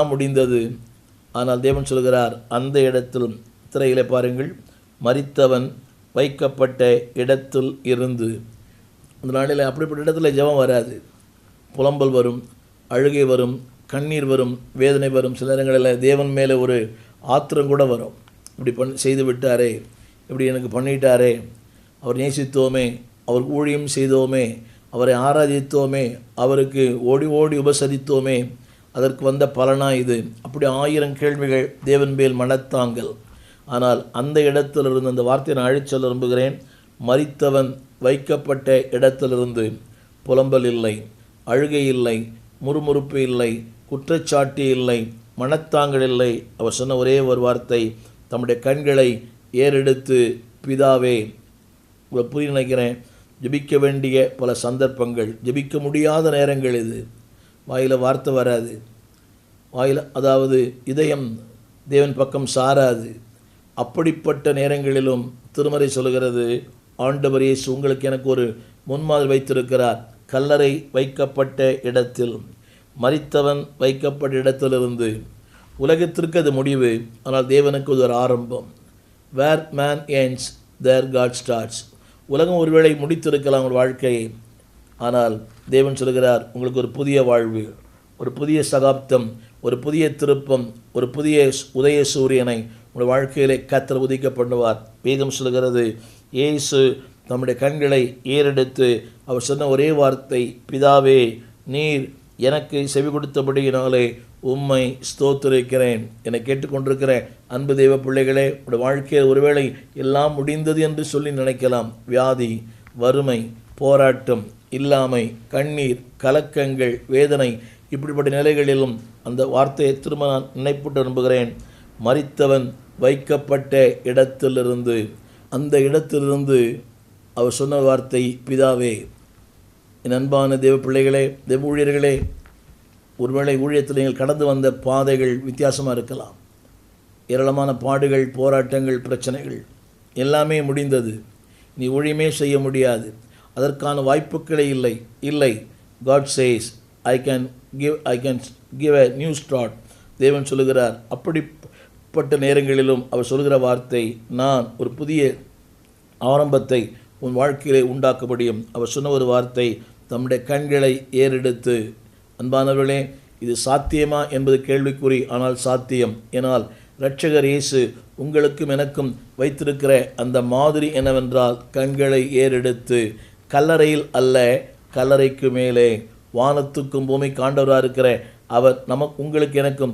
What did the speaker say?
முடிந்தது. ஆனால் தேவன் சொல்கிறார் அந்த இடத்தில் திரையில பாருங்கள் மறித்தவன் வைக்கப்பட்ட இடத்தில் இருந்து. அந்த நாளில் அப்படிப்பட்ட இடத்துல ஜெபம் வராது. புலம்பல் வரும் அழுகை வரும் கண்ணீர் வரும் வேதனை வரும். சில நேரங்களில் தேவன் மேலே ஒரு ஆத்திரம் கூட வரும். இப்படி பண் செய்து விட்டாரே இப்படி எனக்கு பண்ணிட்டாரே அவர் நேசித்தோமே அவர் ஊழியம் செய்தோமே அவரை ஆராதித்தோமே அவருக்கு ஓடி ஓடி உபசரித்தோமே அதற்கு வந்த பலனா இது? அப்படி ஆயிரம் கேள்விகள் தேவன் மேல் மனத்தாங்கள் ஆனால் அந்த இடத்திலிருந்து அந்த வார்த்தையை நான் அழிச்சல் விரும்புகிறேன். மறித்தவன் வைக்கப்பட்ட இடத்திலிருந்து புலம்பல் இல்லை அழுகை இல்லை முறுமுறுப்பு இல்லை குற்றச்சாட்டு இல்லை மனத்தாங்கள் இல்லை. அவர் சொன்ன ஒரே ஒரு வார்த்தை தம்முடைய கண்களை ஏறெடுத்து பிதாவே. உங்களை புரிய நினைக்கிறேன் ஜெபிக்க வேண்டிய பல சந்தர்ப்பங்கள் ஜெபிக்க முடியாத நேரங்கள் இது. வாயில் வார்த்தை வராது. வாயில் அதாவது இதயம் தேவன் பக்கம் சாராது. அப்படிப்பட்ட நேரங்களிலும் திருமறை சொல்கிறது ஆண்டவர் இயேசு உங்களுக்கு எனக்கு ஒரு முன்மாதிரி வைத்திருக்கிறார். கல்லறை வைக்கப்பட்ட இடத்தில் மறித்தவன் வைக்கப்பட்ட இடத்திலிருந்து. உலகத்திற்கு அது முடிவு ஆனால் தேவனுக்கு அது ஒரு ஆரம்பம். Where man ends there God starts உலகம் ஒருவேளை முடித்திருக்கலாம் ஒரு வாழ்க்கையை ஆனால் தேவன் சொல்கிறார் உங்களுக்கு ஒரு புதிய வாழ்வு ஒரு புதிய சகாப்தம் ஒரு புதிய திருப்பம் ஒரு புதிய உதய சூரியனை உங்கள் வாழ்க்கையிலே கத்தர் உதிக்க பண்ணுவார் வேதம் சொல்கிறது இயேசு தம்முடைய கண்களை ஏறெடுத்து அவர் சொன்ன ஒரே வார்த்தை பிதாவே நீர் எனக்கு செவி கொடுத்தபடியினாலே உம்மை ஸ்தோத்திருக்கிறேன். என்னை கேட்டுக்கொண்டிருக்கிற அன்பு தெய்வ பிள்ளைகளே உடைய வாழ்க்கையில் ஒருவேளை எல்லாம் முடிந்தது என்று சொல்லி நினைக்கலாம். வியாதி வறுமை போராட்டம் இல்லாமை கண்ணீர் கலக்கங்கள் வேதனை இப்படிப்பட்ட நிலைகளிலும் அந்த வார்த்தையை திரும்ப நான் நினைப்பட்டு விரும்புகிறேன். மறித்தவன் வைக்கப்பட்ட இடத்திலிருந்து அந்த இடத்திலிருந்து அவர் சொன்ன வார்த்தை பிதாவே என் அன்பான தேவ பிள்ளைகளே தேவ ஊழியர்களே ஒருவேளை ஊழியத்தில் நீங்கள் கடந்து வந்த பாதைகள் வித்தியாசமாக இருக்கலாம். ஏராளமான பாடுகள் போராட்டங்கள் பிரச்சனைகள் எல்லாமே முடிந்தது. நீ ஊழியமே செய்ய முடியாது. அதற்கான வாய்ப்புகளே இல்லை. இல்லை. God says I can give I can give a new start தேவன் சொல்லுகிறார் அப்படிப்பட்ட நேரங்களிலும் அவர் சொல்லுகிற வார்த்தை நான் ஒரு புதிய ஆரம்பத்தை உன் வாழ்க்கையிலே உண்டாக்க முடியும் அவர் சொன்ன ஒரு வார்த்தை தம்முடைய கண்களை ஏறெடுத்து. அன்பானவர்களே இது சாத்தியமா என்பது கேள்விக்குறி ஆனால் சாத்தியம். ஏனால் இரட்சகர் இயேசு உங்களுக்கும் எனக்கும் வைத்திருக்கிற அந்த மாதிரி என்னவென்றால் கண்களை ஏறெடுத்து கல்லறையில் அல்ல கல்லறைக்கு மேலே வானத்துக்கும் பூமி காண்டவராக இருக்கிற அவர் நமக்கு உங்களுக்கு எனக்கும்